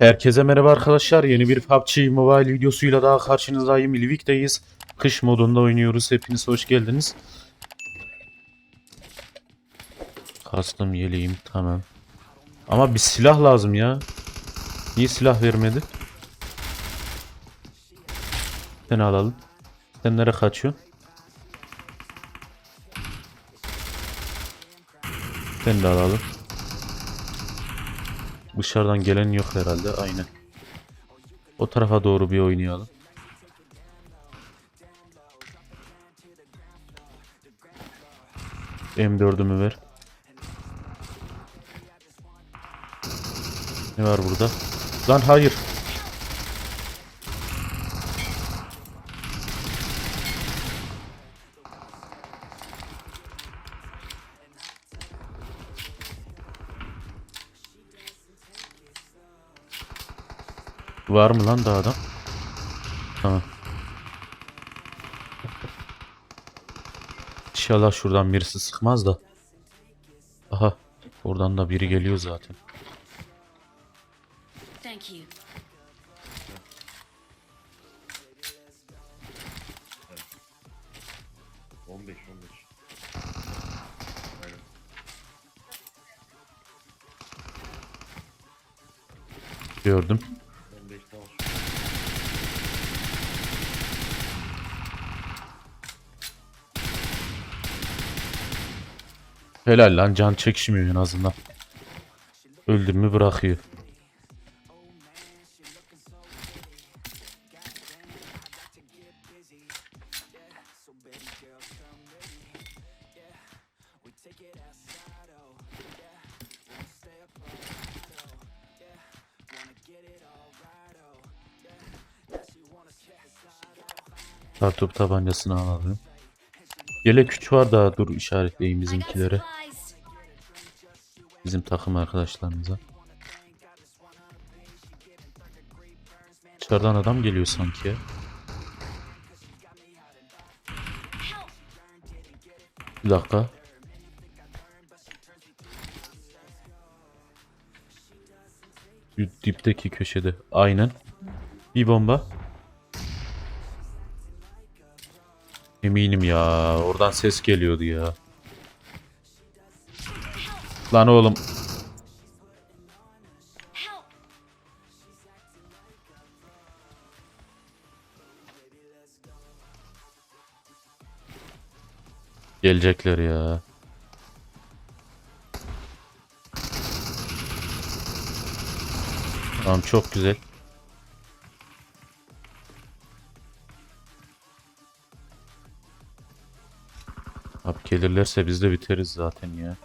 Herkese merhaba arkadaşlar. Yeni bir PUBG Mobile videosuyla daha karşınızdayım. Livik'teyiz. Kış modunda oynuyoruz. Hepiniz hoş geldiniz. Kastım yeleğim tamam. Ama bir silah lazım ya. Niye silah vermedi? Seni alalım. Sen nereye kaçıyorsun? Seni de alalım. Dışarıdan gelen yok herhalde. Aynen. O tarafa doğru bir oynayalım. M4'ümü ver. Ne var burada? Lan hayır. Var mı lan daha adam? Tamam. İnşallah şuradan birisi sıkmaz da. Aha. Oradan da biri geliyor zaten. Thank you. Evet. 15 15. Aynen. Gördüm. 15 tamam. Helal lan can çekişmiyor en azından. Öldüm mü bırakıyor. Kartop tabancasını alalım. Yelek küç var da dur işaretleyeyim bizimkilere. Bizim takım arkadaşlarımıza. Dışarıdan adam geliyor sanki ya. Bir dakika. Dipteki köşede. Aynen. Bir bomba. Eminim ya. Oradan ses geliyordu ya. Lan oğlum. Gelecekler ya. Tamam çok güzel. Gelirlerse biz de biteriz zaten ya.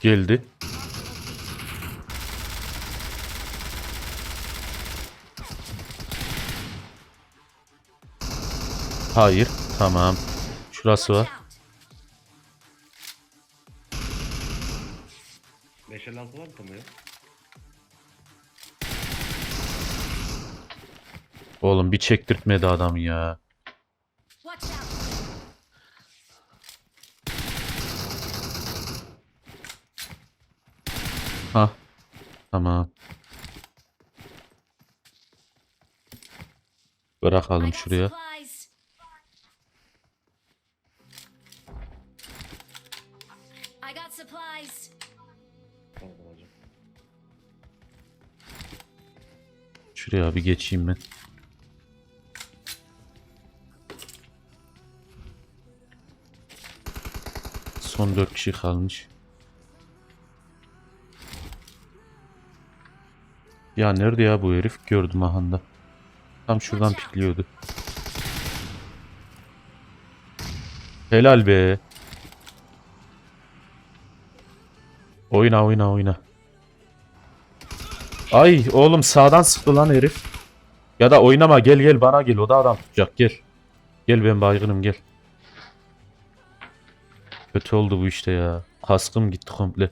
Geldi. Hayır. Tamam. Şurası var. Out. 556 var mı kamuya? Oğlum bir çektirtmedi adam ya. Ha. Tamam. Bırakalım şuraya. Şuraya bir geçeyim ben. Son 4 kişi kalmış. Ya nerede ya bu herif? Gördüm ahanda. Tam şuradan pikliyordu. Helal be. Oyna oyna oyna. Ay oğlum sağdan sıktı lan herif. Ya da oynama gel gel bana gel o da adam tutacak gel. Gel ben baygınım gel. Kötü oldu bu işte ya. Kaskım gitti komple.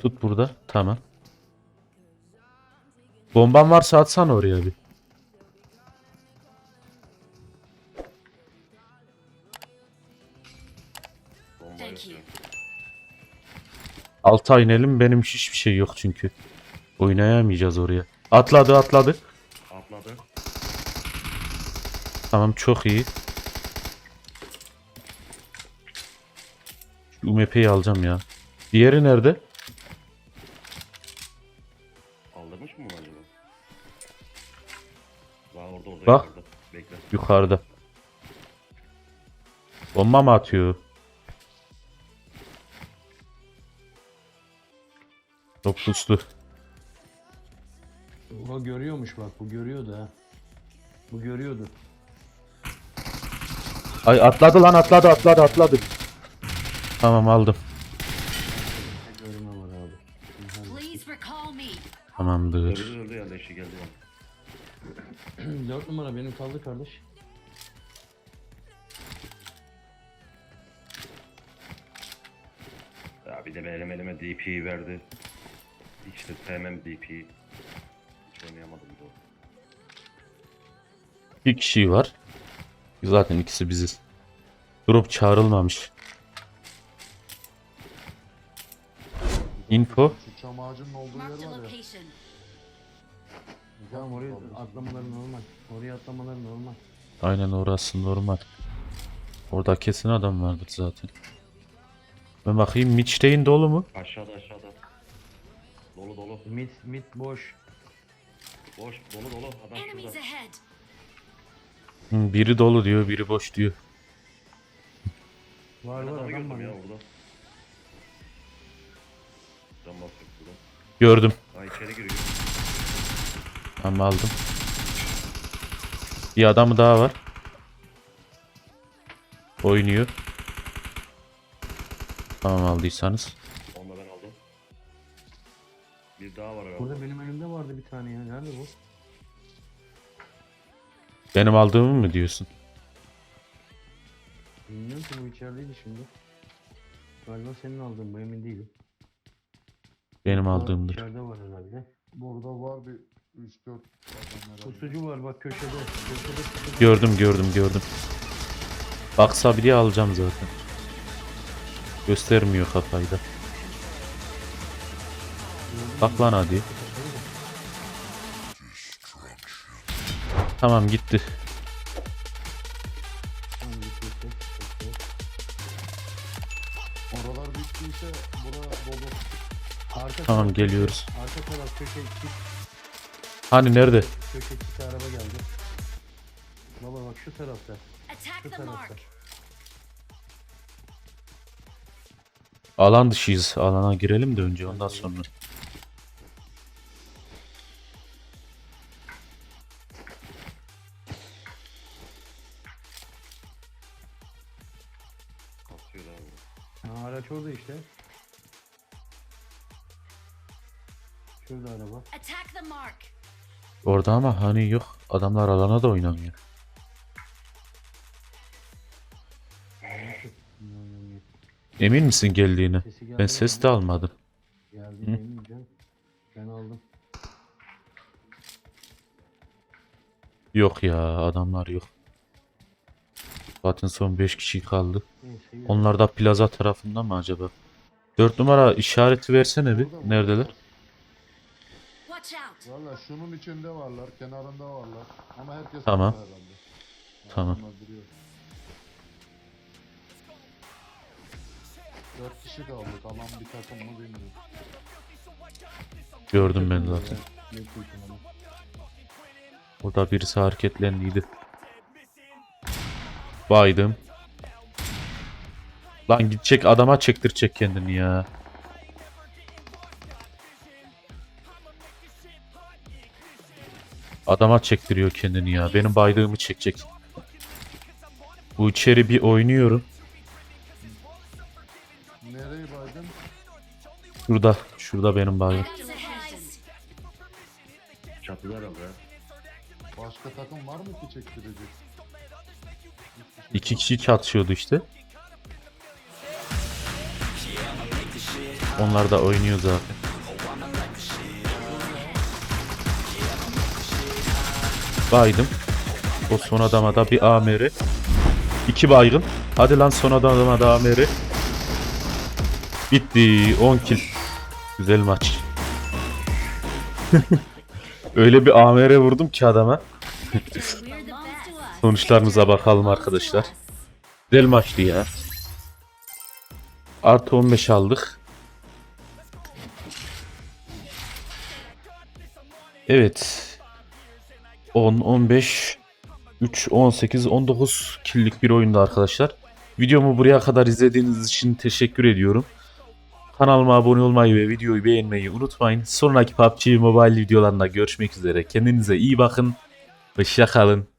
Tut burada. Tamam. Bomban varsa atsana oraya bir. Bomba ya. Alta inelim benim hiçbir şey yok çünkü. Oynayamayacağız oraya. Atladı atladı. Atladı. Tamam çok iyi. Şu UMP'yi alacağım ya. Diğeri nerede? Daha orada orada Bak. yukarıda. Bekle. Yukarıda. Bomba mı atıyor? Çok puslu. Bu görüyormuş bak bu görüyordu ha. Bu görüyordu. Ay atladı lan atladı atladı atladı. Tamam aldım. Görme var abi. Please recall me. Tamamdır. Öldü öldü ya leşi geldi ya. 4 numara benim kaldı kardeş. Ya bir de benim elime DP'yi verdi. Hiç de sevmem DP'yi. Hiç oynayamadım o. Bir kişi var. Zaten ikisi biziz. Grup çağrılmamış. Info. Şu çam ağacının olduğu yer var ya. Tamam oraya atlamaları normal. Oraya atlamaları normal. Aynen orası normal. Orada kesin adam vardır zaten. Ben bakayım Mitch'teyin dolu mu? Aşağıda aşağıda. Dolu dolu. Mid mid boş. Boş dolu dolu. Adam şurada. Hı, biri dolu diyor, biri boş diyor. Var var adamı adam var. gördüm ya orada. Cam bastık burada. Gördüm. Ha içeri giriyor. Tamam aldım. Bir adamı daha var. Oynuyor. Tamam aldıysanız. Onu da ben aldım. Bir daha var herhalde. Burada benim önümde vardı bir tane ya. Nerede bu? Benim aldığımı mı diyorsun? Bilmiyorum ki bu içerideydi şimdi. Galiba senin aldığın bu emin değilim. Benim aldığımdır. İçeride var herhalde. Burada var bir 3-4 adam herhalde. Pusucu var bak köşede. Köşede pusucu. Gördüm gördüm gördüm. Baksa bile alacağım zaten. Göstermiyor kafayı da. Bak lan hadi. Tamam gitti. Tamam, gitti, gitti, gitti. Oralar bittiyse bura dolu. Arka Tamam taraf- geliyoruz. Arka taraf köşe Hani nerede? köşe çift araba geldi. Baba bak şu tarafta. Şu tarafta. Alan dışıyız. Alana girelim de önce ondan sonra. Ha, araç orada işte. Şurada araba. Attack the mark. Orada ama hani yok. Adamlar alana da oynamıyor. Emin misin geldiğine? Sesi geldi Ben ses de almadım. Geldi eminim canım. Ben aldım. Yok ya adamlar yok. Zaten son 5 kişi kaldı. Onlar da plaza tarafında mı acaba? 4 numara işareti versene bir. Neredeler? Valla şunun içinde varlar, kenarında varlar. Ama herkes Tamam. herhalde. Tamam. Dört kişi kaldık. Alan bir takım mı bilmiyorum. Gördüm ben zaten. Büyük bir ihtimalle. Orada birisi hareketlendiydi. Baydım. Lan gidecek adama çektirecek kendini ya. Adama çektiriyor kendini ya. Benim baydığımı çekecek. Bu içeri bir oynuyorum. Nereye baydın? Şurada. Şurada benim baydığım. Çatılar abi ya. Başka takım var mı ki çektirecek? İki kişi çatışıyordu işte. Onlar da oynuyor zaten. Baydım. O son adama da bir AMR. İki baygın. Hadi lan son adama da AMR. Bitti. 10 kill. Güzel maç. Öyle bir AMR vurdum ki adama. Sonuçlarımıza bakalım arkadaşlar. Güzel maçtı ya. Artı 15 aldık. Evet. 10, 15, 3, 18, 19 killik bir oyundu arkadaşlar. Videomu buraya kadar izlediğiniz için teşekkür ediyorum. Kanalıma abone olmayı ve videoyu beğenmeyi unutmayın. Sonraki PUBG Mobile videolarında görüşmek üzere. Kendinize iyi bakın. Hoşça kalın.